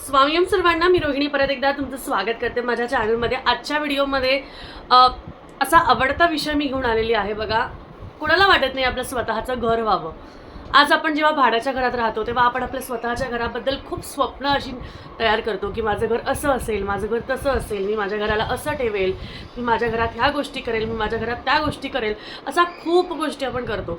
स्वामीम सर्वांना मी रोहिणी परत एकदा तुमचं स्वागत करते माझ्या चॅनलमध्ये. आजच्या व्हिडिओमध्ये असा आवडता विषय मी घेऊन आलेली आहे बघा. कोणाला वाटत नाही आपलं स्वतःचं घर व्हावं? आज आपण जेव्हा भाड्याच्या घरात राहतो तेव्हा आपण आपल्या स्वतःच्या घराबद्दल खूप स्वप्न अशी तयार करतो की माझं घर असं असेल माझं घर तसं असेल मी माझ्या घराला असं ठेवेल मी माझ्या घरात ह्या गोष्टी करेल मी माझ्या घरात त्या गोष्टी करेल असा खूप गोष्टी आपण करतो.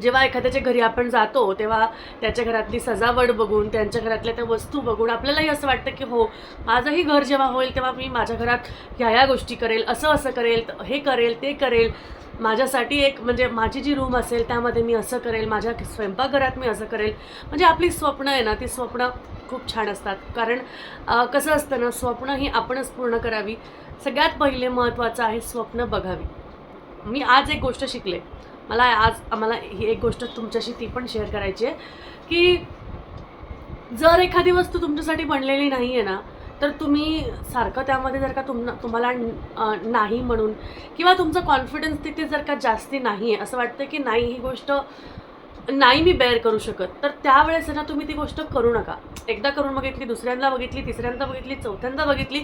जेव्हा एखाद्याच्या घरी आपण जातो तेव्हा त्याच्या घरातली सजावट बघून त्यांच्या घरातल्या त्या वस्तू बघून आपल्यालाही असं वाटतं की हो माझंही घर जेव्हा होईल तेव्हा मी माझ्या घरात ह्या ह्या गोष्टी करेल असं असं करेल त- हे करेल ते करेल. माझ्यासाठी एक म्हणजे माझी जी रूम असेल त्यामध्ये मी असं करेल माझ्या स्वयंपाकघरात मी असं करेल. म्हणजे आपली स्वप्न आहे ना ती स्वप्न खूप छान असतात. कारण कसं असतं ना स्वप्न ही आपणच पूर्ण करावी. सगळ्यात पहिले महत्त्वाचं आहे स्वप्न बघावी. मी आज एक गोष्ट शिकले. मला आज आम्हाला ही एक गोष्ट तुमच्याशी ती पण शेअर करायची आहे की जर एखादी वस्तू तुमच्यासाठी बनलेली नाही आहे ना तर तुम्ही सारखं त्यामध्ये जर का तुम तुम्हाला नाही म्हणून किंवा तुमचं कॉन्फिडन्स तिथे जर का जास्ती नाही आहे असं वाटतं की नाही ही गोष्ट नाही मी बेअर करू शकत. तर त्यावेळेस ना तुम्ही ती गोष्ट करू नका. एकदा करून बघितली दुसऱ्यांदा बघितली तिसऱ्यांदा बघितली चौथ्यांदा बघितली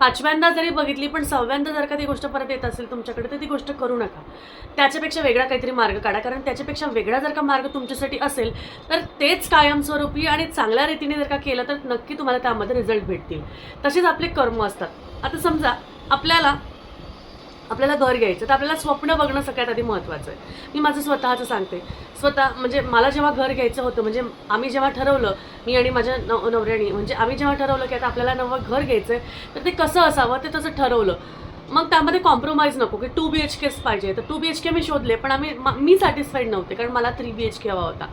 पाचव्यांदा जरी बघितली पण सहाव्यांदा जर का ती गोष्ट परत येत असेल तुमच्याकडे तर ती गोष्ट करू नका. त्याच्यापेक्षा वेगळा काहीतरी मार्ग काढा कारण त्याच्यापेक्षा वेगळा जर का मार्ग तुमच्यासाठी असेल तर तेच कायमस्वरूपी आणि चांगल्या रीतीने जर का केलं तर नक्की तुम्हाला त्यामध्ये रिझल्ट भेटतील. तसेच आपले कर्म असतात. आता समजा आपल्याला आपल्याला घर घ्यायचं तर आपल्याला स्वप्न बघणं सगळ्यात आधी महत्त्वाचं आहे. मी माझं स्वतःचं सांगते. स्वतः म्हणजे मला जेव्हा घर घ्यायचं होतं म्हणजे आम्ही जेव्हा ठरवलं मी आणि माझ्या नव नवऱ्यानी म्हणजे आम्ही जेव्हा ठरवलं की आता आपल्याला नवं घर घ्यायचं आहे तर ते कसं असावं ते तसं ठरवलं. मग त्यामध्ये कॉम्प्रोमाइज नको की टू बी एच केच पाहिजे. तर टू बी एच के मी शोधले पण आम्ही मी सॅटिस्फाईड नव्हते कारण मला थ्री बी एच के हवा होता.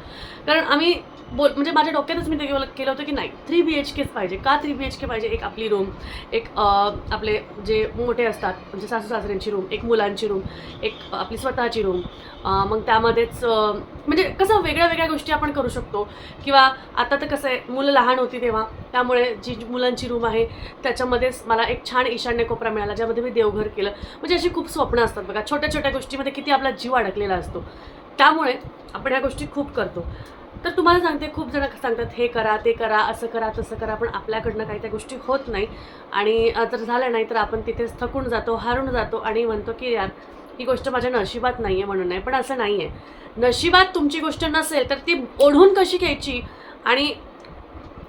कारण आम्ही बोल म्हणजे माझ्या डोक्यातच मी ते केलं केलं होतं की नाही. थ्री बी एच केच पाहिजे. का थ्री बी एच के पाहिजे? एक आपली रूम एक आपले जे मोठे असतात म्हणजे सासू सासऱ्यांची रूम एक मुलांची रूम एक आपली स्वतःची रूम मग त्यामध्येच म्हणजे कसं वेगळ्या वेगळ्या गोष्टी आपण करू शकतो. किंवा आता तर कसं आहे मुलं लहान होती तेव्हा. त्यामुळे जी मुलांची रूम आहे त्याच्यामध्येच मला एक छान ईशान्य कोपरा मिळाला ज्यामध्ये मी देवघर केलं. म्हणजे अशी खूप स्वप्न असतात बघा. छोट्या छोट्या गोष्टीमध्ये किती आपला जीव अडकलेला असतो. त्यामुळे आपण ह्या गोष्टी खूप करतो. तर तुम्हाला सांगते खूप जण सांगतात हे करा ते करा असं करा तसं करा. पण आपल्याकडनं काही त्या गोष्टी होत नाही. आणि जर झालं नाही तर आपण तिथेच थकून जातो हारून जातो आणि म्हणतो की यार ही गोष्ट माझ्या नशिबात नाही आहे म्हणून नाही पण असं नाही आहे नशिबात तुमची गोष्ट नसेल तर ती ओढून कशी घ्यायची? आणि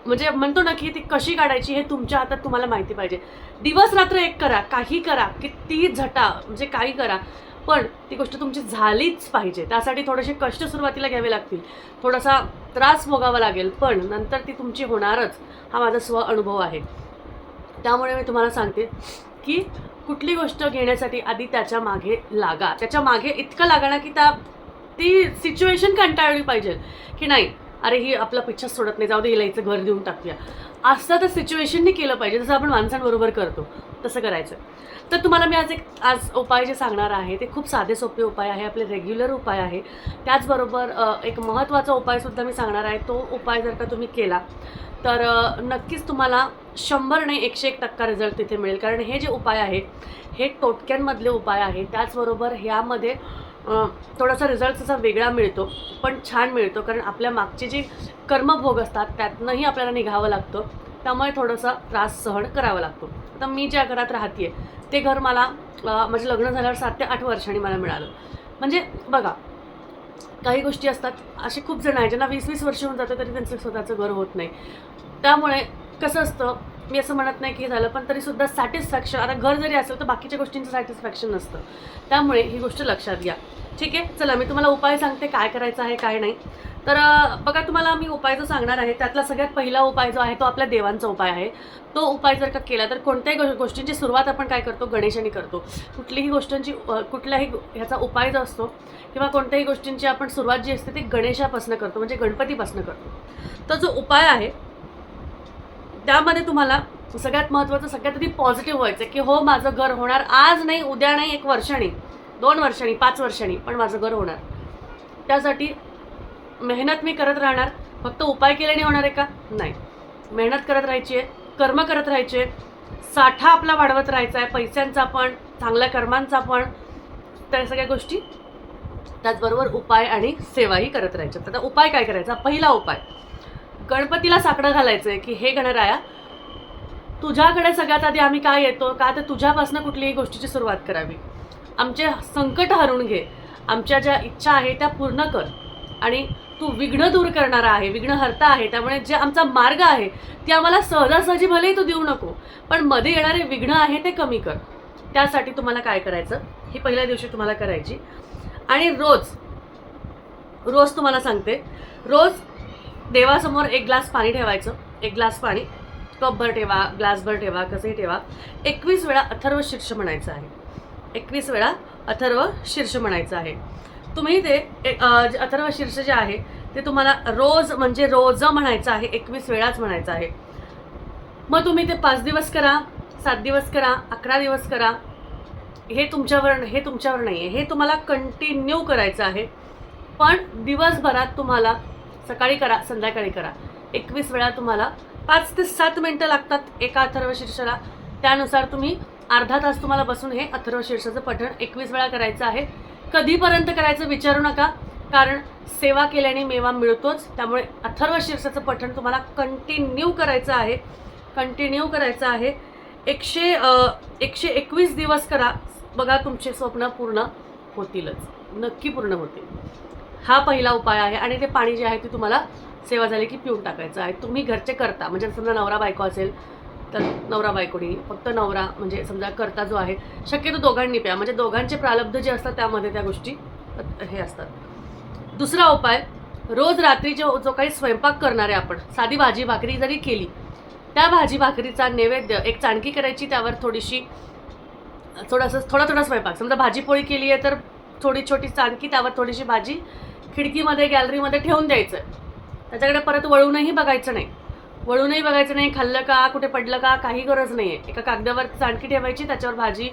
म्हणजे म्हणतो ना की ती कशी काढायची हे तुमच्या हातात तुम्हाला माहिती पाहिजे. दिवस रात्र एक करा काही करा किती झटा म्हणजे काही करा. पण ती गोष्ट तुमची झालीच पाहिजे. त्यासाठी थोडेसे कष्ट सुरुवातीला घ्यावे लागतील. थोडासा त्रास भोगावा लागेल पण नंतर ती तुमची होणारच. हा माझा स्व अनुभव आहे. त्यामुळे मी तुम्हाला सांगते की कुठली गोष्ट घेण्यासाठी आधी त्याच्यामागे लागा. त्याच्यामागे इतकं लागणार की त्या ती सिच्युएशन कंटाळली पाहिजे. की नाही अरे ही आपला पिच्छा सोडत नाही जाऊ दे हिला हिचं घर देऊन टाकूया. असं तर सिच्युएशनने केलं पाहिजे जसं आपण माणसांबरोबर करतो तसं करायचं. तर तुम्हाला मी आज एक आज उपाय जे सांगणार आहे ते खूप साधे सोपे उपाय आहे आपले रेग्युलर उपाय आहे. त्याचबरोबर एक महत्त्वाचा उपायसुद्धा मी सांगणार आहे तो उपाय जर का तुम्ही केला तर नक्कीच तुम्हाला शंभर नाही एकशे एक टक्का रिझल्ट तिथे मिळेल. कारण हे जे उपाय आहे हे टोटक्यांमधले उपाय आहे त्याचबरोबर ह्यामध्ये थोडासा रिझल्ट असा वेगळा मिळतो पण छान मिळतो. कारण आपल्या मागचे जे कर्मभोग असतात त्यातनंही आपल्याला निघावं लागतं. त्यामुळे थोडासा त्रास सहन करावा लागतो. आता मी ज्या घरात राहते ते घर मला माझं लग्न झाल्यावर सात ते आठ वर्षांनी मला मिळालं. म्हणजे बघा काही गोष्टी असतात असे खूप जण आहे ज्यांना वीस वीस वर्ष होऊन जातं तरी त्यांचं स्वतःचं घर होत नाही. त्यामुळे कसं असतं मी असं म्हणत नाही की झालं पण तरीसुद्धा सॅटिस्फॅक्शन आता घर जरी असेल तर बाकीच्या गोष्टींचं सॅटिस्फॅक्शन नसतं. त्यामुळे ही गोष्ट लक्षात घ्या. ठीक आहे? चला मी तुम्हाला उपाय सांगते काय करायचं आहे काय नाही. तर बघा तुम्हाला मी उपाय जो सांगणार आहे त्यातला सगळ्यात पहिला उपाय जो आहे तो आपल्या देवांचा उपाय आहे. तो उपाय जर का केला तर कोणत्याही गो- गोष्टींची सुरुवात आपण काय करतो? गणेशाने करतो. कुठलीही गोष्टींची कुठल्याही ह्याचा उपाय जो असतो किंवा कोणत्याही गोष्टींची आपण सुरुवात जी असते ती गणेशापासून करतो म्हणजे गणपतीपासून करतो. तर जो उपाय आहे त्यामध्ये तुम्हाला सगळ्यात महत्त्वाचं सगळ्यात आधी पॉझिटिव्ह व्हायचं की हो माझं घर होणार. आज नाही उद्या नाही एक वर्षाने. दोन वर्षांनी पाच वर्षांनी पण माझं घर होणार. त्यासाठी मेहनत मी करत राहणार. फक्त उपाय केल्याने होणार आहे का? नाही. मेहनत करत राहायची आहे कर्म करत राहायचे साठा आपला वाढवत राहायचा आहे पैशांचा पण चांगल्या कर्मांचा पण. त्या सगळ्या गोष्टी त्याचबरोबर उपाय आणि सेवाही करत राहायच्या. आता उपाय काय करायचा? पहिला उपाय. गणपतीला साकडं घालायचं आहे की हे गणराया तुझ्याकडे सगळ्यात आधी आम्ही काय येतो? का तर तुझ्यापासून कुठलीही गोष्टीची सुरुवात करावी. आमचे संकट हरून घे. आमच्या ज्या इच्छा आहे त्या पूर्ण कर. आणि तू विघ्न दूर करणारा आहे विघ्न हरता आहे त्यामुळे जे आमचा मार्ग आहे ते आम्हाला सहजासहजी भलेही तू देऊ नको पण मध्ये येणारे विघ्न आहे ते कमी कर. त्यासाठी तुम्हाला काय करायचं? ही पहिल्या दिवशी तुम्हाला करायची. आणि रोज रोज तुम्हाला सांगते रोज देवासमोर एक ग्लास पाणी ठेवायचं. एक ग्लास पाणी. कपभर ठेवा ग्लासभर ठेवा कसंही ठेवा. एकवीस वेळा अथर्व शीर्ष म्हणायचं आहे. एकवीस वेळा अथर्व शीर्ष म्हणायचं आहे. तुम्ही ते एक, अथर्व शीर्ष जे आहे ते तुम्हाला रोज म्हणजे रोज म्हणायचं आहे. एकवीस वेळाच म्हणायचं आहे. मग तुम्ही ते पाच दिवस करा सात दिवस करा अकरा दिवस करा. हे तुमच्यावर हे तुमच्यावर नाही आहे हे तुम्हाला कंटिन्यू करायचं आहे. पण दिवसभरात तुम्हाला सकाळी करा संध्याकाळी करा. एकवीस वेळा तुम्हाला पाच ते सात मिनटं लागतात एका अथर्व शीर्षाला. त्यानुसार तुम्ही अर्धा तास तुम्हाला बसून हे अथर्व शीर्षाचं पठण एकवीस वेळा करायचं आहे. कधीपर्यंत करायचं विचारू नका कारण सेवा केल्याने मेवा मिळतोच. त्यामुळे अथर्व शीर्षाचं पठण तुम्हाला कंटिन्यू करायचं आहे. कंटिन्यू करायचं आहे. एकशे एकशे एकवीस दिवस करा. बघा तुमचे स्वप्न पूर्ण होतीलच. नक्की पूर्ण होतील. हा पहिला उपाय आहे आणि ते पाणी जे आहे ते तुम्हाला सेवा झाली की पिऊन टाकायचं आहे. तुम्ही घरचे करता म्हणजे समजा नवरा बायको असेल तर नवरा बायकोनी फक्त नवरा म्हणजे समजा करता जो आहे शक्यतो दोघांनी प्या म्हणजे दोघांचे प्रारब्ध जे असतात त्यामध्ये त्या गोष्टी हे असतात. दुसरा उपाय रोज रात्री जो जो काही स्वयंपाक करणार आहे आपण साधी भाजी भाकरी जरी केली त्या भाजी भाकरीचा नैवेद्य एक चाणकी करायची त्यावर थोडीशी थोडंसं थोडा थोडा स्वयंपाक समजा भाजी पोळी केली आहे तर थोडी छोटी चाणकी त्यावर थोडीशी भाजी खिडकीमध्ये गॅलरीमध्ये ठेवून द्यायचं. त्याच्याकडे परत वळूनही बघायचं नाही. वळूनही बघायचं नाही खाल्लं का कुठे पडलं का काही गरज नाही आहे एका कागदावर चाणकी ठेवायची त्याच्यावर भाजी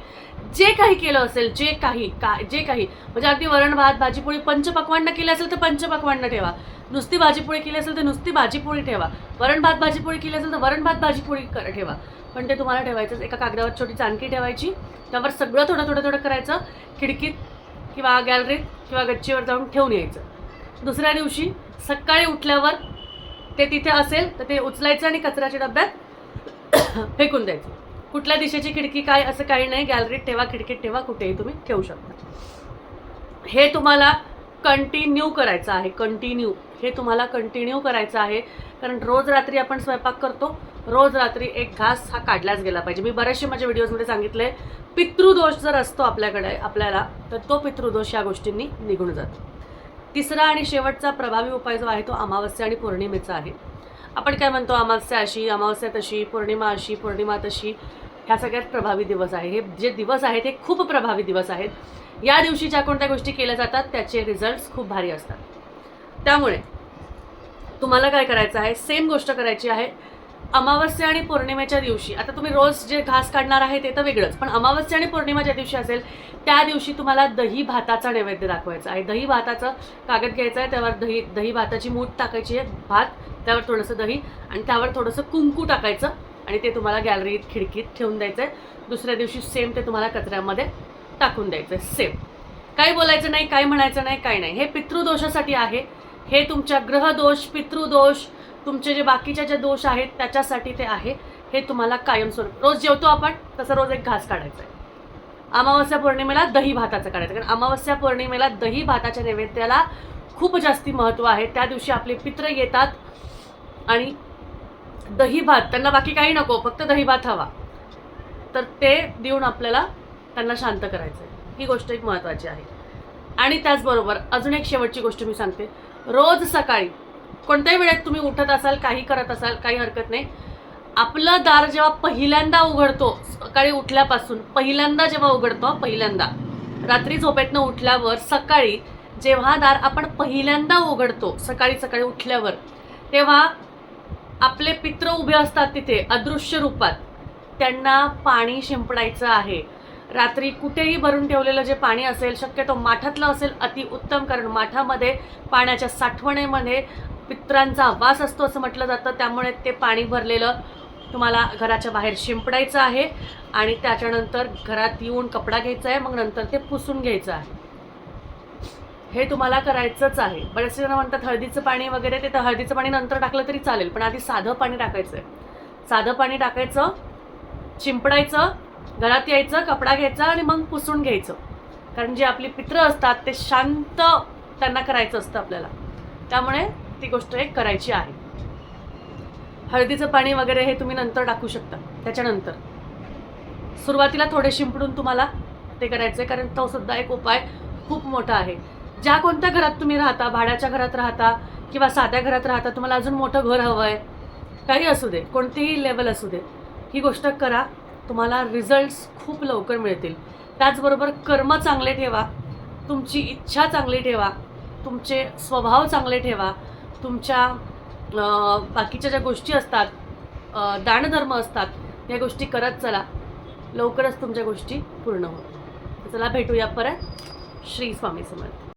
जे काही केलं असेल जे काही का जे काही म्हणजे अगदी वरण भात भाजीपोळी पंचपक्वान्न केलं असेल तर पंचपक्वान्न ठेवा. नुसती भाजीपोळी केली असेल तर नुसती भाजीपोळी ठेवा. वरण भात भाजीपोळी केली असेल तर वरण भात भाजीपोळी कर ठेवा. पण ते तुम्हाला ठेवायचं एका कागदावर छोटी चाणकी ठेवायची. त्यावर सगळं थोडं थोडं थोडं करायचं. खिडकीत किंवा गॅलरीत किंवा गच्चीवर जाऊन ठेवून यायचं. दुसऱ्या दिवशी सकाळी उठल्यावर ते तिथे असेल तर ते उचलायचं आणि कचऱ्याच्या डब्यात फेकून द्यायचं. कुठल्या दिशेची खिडकी काय असं काही नाही. गॅलरीत ठेवा खिडकीत ठेवा कुठेही तुम्ही ठेवू शकता. हे तुम्हाला कंटिन्यू करायचं आहे. कंटिन्यू हे तुम्हाला कंटिन्यू करायचं आहे. कारण रोज रात्री आपण स्वयंपाक करतो. रोज रात्री एक घास हा काढलाच गेला पाहिजे. मी बरेचसे माझ्या व्हिडिओजमध्ये सांगितले पितृदोष जर असतो आपल्याकडे आपल्याला तर तो पितृदोष या गोष्टींनी निघून जातो. तिसरा आणि शेवटचा प्रभावी उपाय जो आहे तो अमावस्या आणि पौर्णिमेचा आहे. आपण काय म्हणतो अमावस्या अशी अमावस्या तशी पौर्णिमा अशी पौर्णिमा तशी ह्या सगळ्यात प्रभावी दिवस आहे. हे जे दिवस आहेत हे खूप प्रभावी दिवस आहेत. या दिवशी ज्या कोणत्या गोष्टी केल्या जातात त्याचे रिझल्ट्स खूप भारी असतात. त्यामुळे तुम्हाला काय करायचं आहे? सेम गोष्ट करायची आहे. अमावस्या आणि पौर्णिमेच्या दिवशी आता तुम्ही रोज जे घास काढणार आहे ते तर वेगळंच पण अमावस्या आणि पौर्णिमा ज्या दिवशी असेल त्या दिवशी तुम्हाला दही भाताचा नैवेद्य दाखवायचा आहे. दही भाताचं कागद घ्यायचं आहे त्यावर दही दही भाताची मूठ टाकायची आहे भात त्यावर थोडंसं दही आणि त्यावर थोडंसं कुंकू टाकायचं आणि ते तुम्हाला गॅलरीत खिडकीत ठेवून द्यायचं आहे दुसऱ्या दिवशी सेम ते तुम्हाला कचऱ्यामध्ये टाकून द्यायचं आहे सेम काही बोलायचं नाही काय म्हणायचं नाही काय नाही. हे पितृदोषासाठी आहे. हे तुमच्या ग्रहदोष पितृदोष तुमचे जे बाकीचे जे दोष आहेत त्याच्यासाठी ते आहे हे तुम्हाला कायमस्वरूप रोज जेवतो आपण तसं रोज एक घास काढायचा आहे अमावस्या पौर्णिमेला दही भाताचं काढायचं. कारण अमावस्या पौर्णिमेला दही भाताच्या नैवेद्याला खूप जास्ती महत्त्व आहे. त्या दिवशी आपले पित्र येतात आणि दही भात त्यांना बाकी काही नको फक्त दही भात हवा. तर ते देऊन आपल्याला त्यांना शांत करायचं आहे ही गोष्ट एक महत्त्वाची आहे. आणि त्याचबरोबर अजून एक शेवटची गोष्ट मी सांगते. रोज सकाळी कोणत्याही वेळेत तुम्ही उठत असाल काही करत असाल काही हरकत नाही. आपलं दार जेव्हा पहिल्यांदा उघडतो सकाळी उठल्यापासून पहिल्यांदा जेव्हा उघडतो पहिल्यांदा. रात्री झोपेतनं उठल्यावर सकाळी जेव्हा दार आपण पहिल्यांदा उघडतो सकाळी सकाळी उठल्यावर तेव्हा आपले पित्र उभे असतात तिथे अदृश्य रूपात. त्यांना पाणी शिंपडायचं आहे. रात्री कुठेही भरून ठेवलेलं जे पाणी असेल शक्यतो माठातलं असेल अतिउत्तम कारण माठामध्ये पाण्याच्या साठवणीमध्ये पित्रांचा वास असतो असं म्हटलं जातं. त्यामुळे ते पाणी भरलेलं तुम्हाला घराच्या बाहेर शिंपडायचं आहे आणि त्याच्यानंतर घरात येऊन कपडा घ्यायचा आहे मग नंतर ते पुसून घ्यायचं आहे. हे तुम्हाला करायचंच आहे. बरेचसे जण म्हणतात हळदीचं पाणी वगैरे ते तर हळदीचं पाणी नंतर टाकलं तरी चालेल पण आधी साधं पाणी टाकायचं आहे साधं पाणी टाकायचं शिंपडायचं घरात यायचं कपडा घ्यायचा आणि मग पुसून घ्यायचं. कारण जे आपली पित्र असतात ते शांत त्यांना करायचं असतं आपल्याला. त्यामुळे ती गोष्ट एक करायची आहे. हळदीचं पाणी वगैरे हे तुम्ही नंतर टाकू शकता त्याच्यानंतर. सुरुवातीला थोडे शिंपडून तुम्हाला ते करायचं आहे कारण तो सुद्धा एक उपाय खूप मोठा आहे. ज्या कोणत्या घरात तुम्ही राहता भाड्याच्या घरात राहता किंवा साध्या घरात राहता तुम्हाला अजून मोठं घर हवं आहे काही असू दे कोणतीही लेवल असू दे ही गोष्ट करा तुम्हाला रिझल्ट्स खूप लवकर मिळतील. त्याचबरोबर कर्म चांगले ठेवा तुमची इच्छा चांगली ठेवा तुमचे स्वभाव चांगले ठेवा तुमच्या बाकीच्या ज्या गोष्टी असतात दानधर्म असतात या गोष्टी करत चला. लवकरच तुमच्या गोष्टी पूर्ण होतात चला भेटूया परत. श्री स्वामी समर्थ.